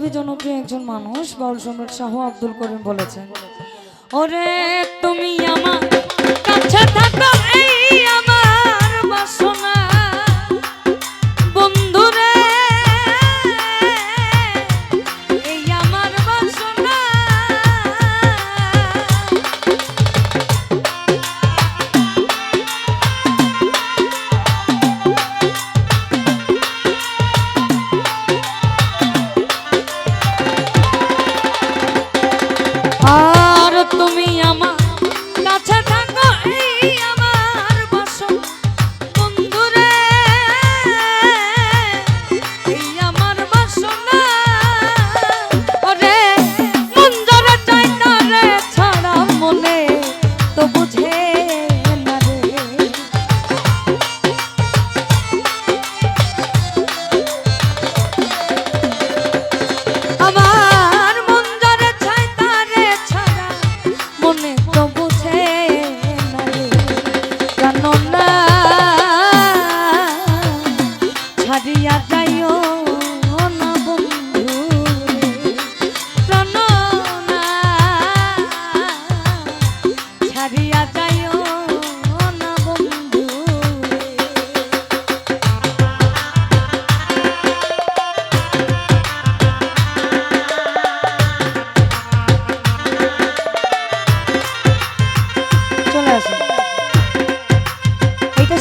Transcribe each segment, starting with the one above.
খুবই জনপ্রিয় একজন মানুষ বাউল সম্রাট শাহ আব্দুল করিম বলেছেন। ওরে, তুমি আমার কাছে থাকো, এই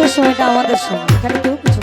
শেষ সময়টা আমাদের সময় এখানে কেউ কিছু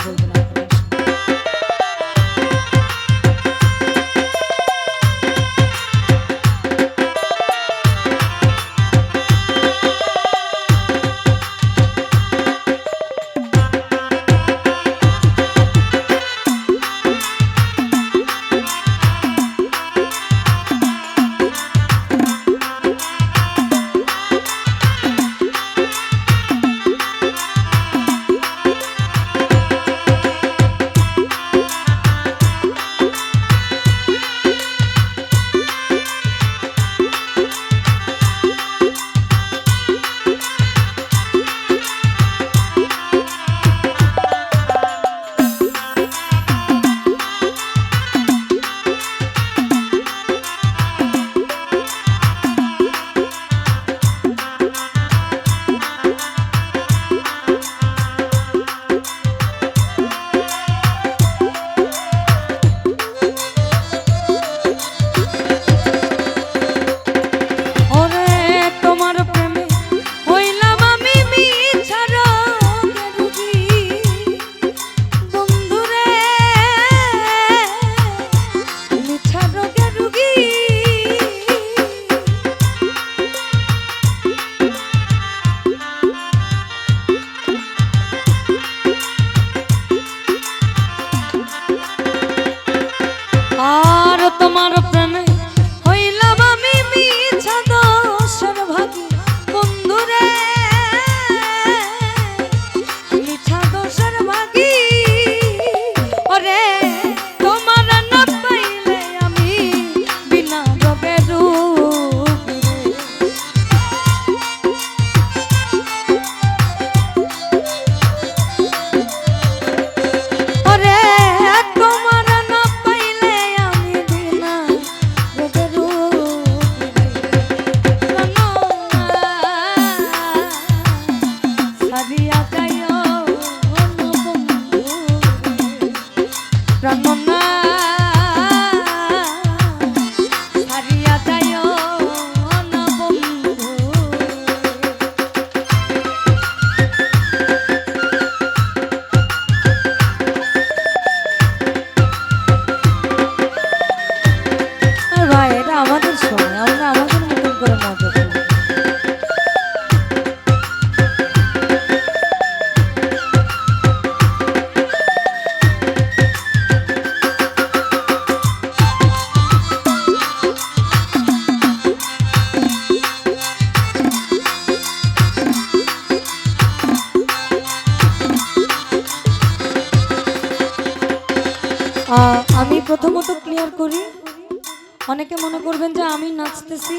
আমি প্রথমত ক্লিয়ার করি। অনেকে মনে করবেন যে আমি নাচতেছি,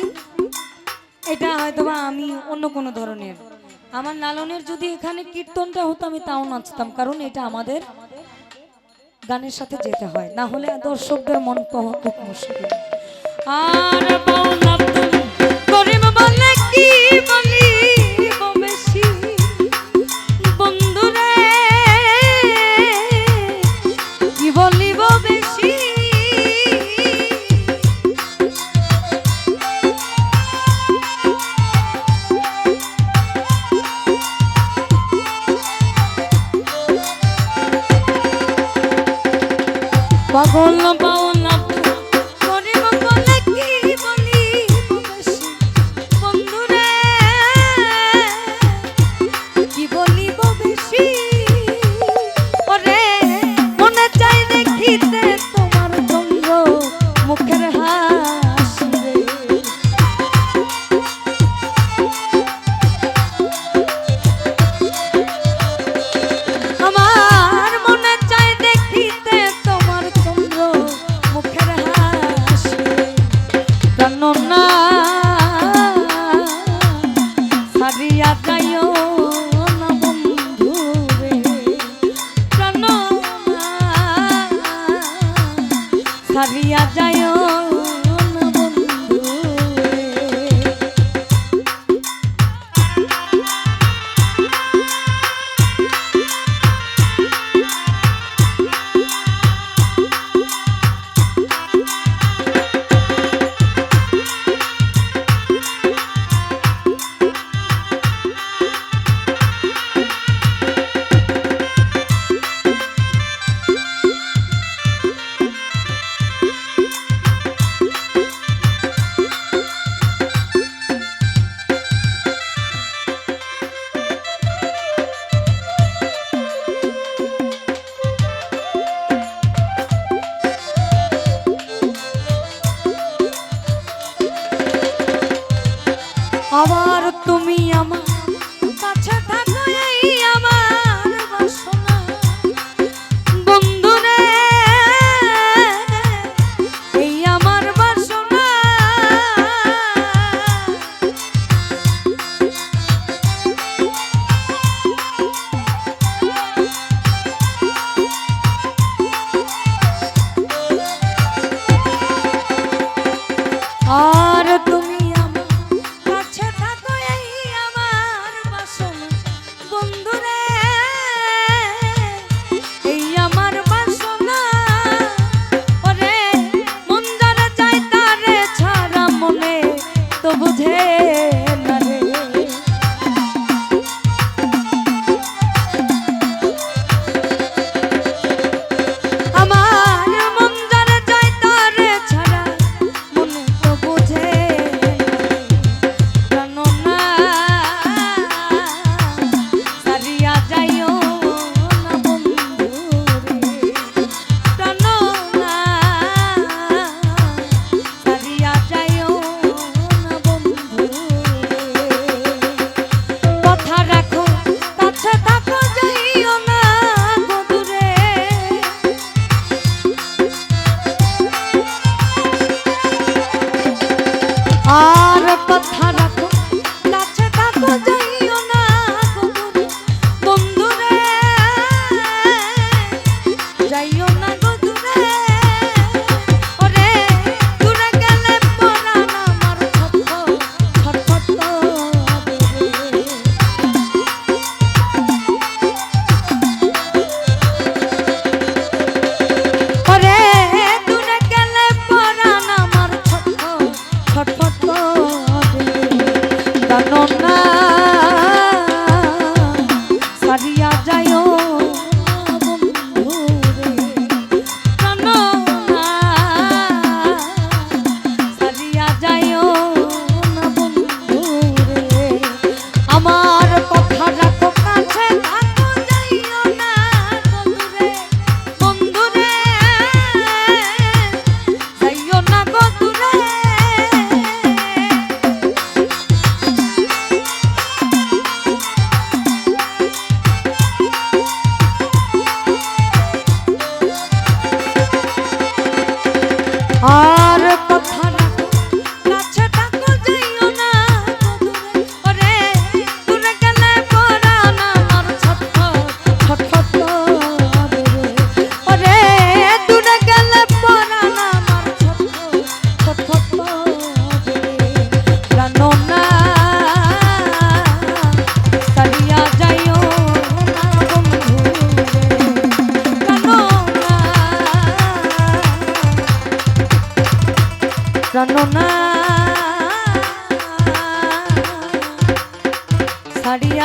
এটা হয়তো বা আমি অন্য কোনো ধরনের। আমার লালনের যদি এখানে কীর্তনটা হতো, আমি তাও নাচতাম, কারণ এটা আমাদের গানের সাথে যেতে হয়। না হলে দর্শকদের মন পাওয়া খুব মুশকিল। আর করিম বলে কি বলিব সারিয়া যাইও।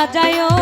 ছাড়িয়া যায়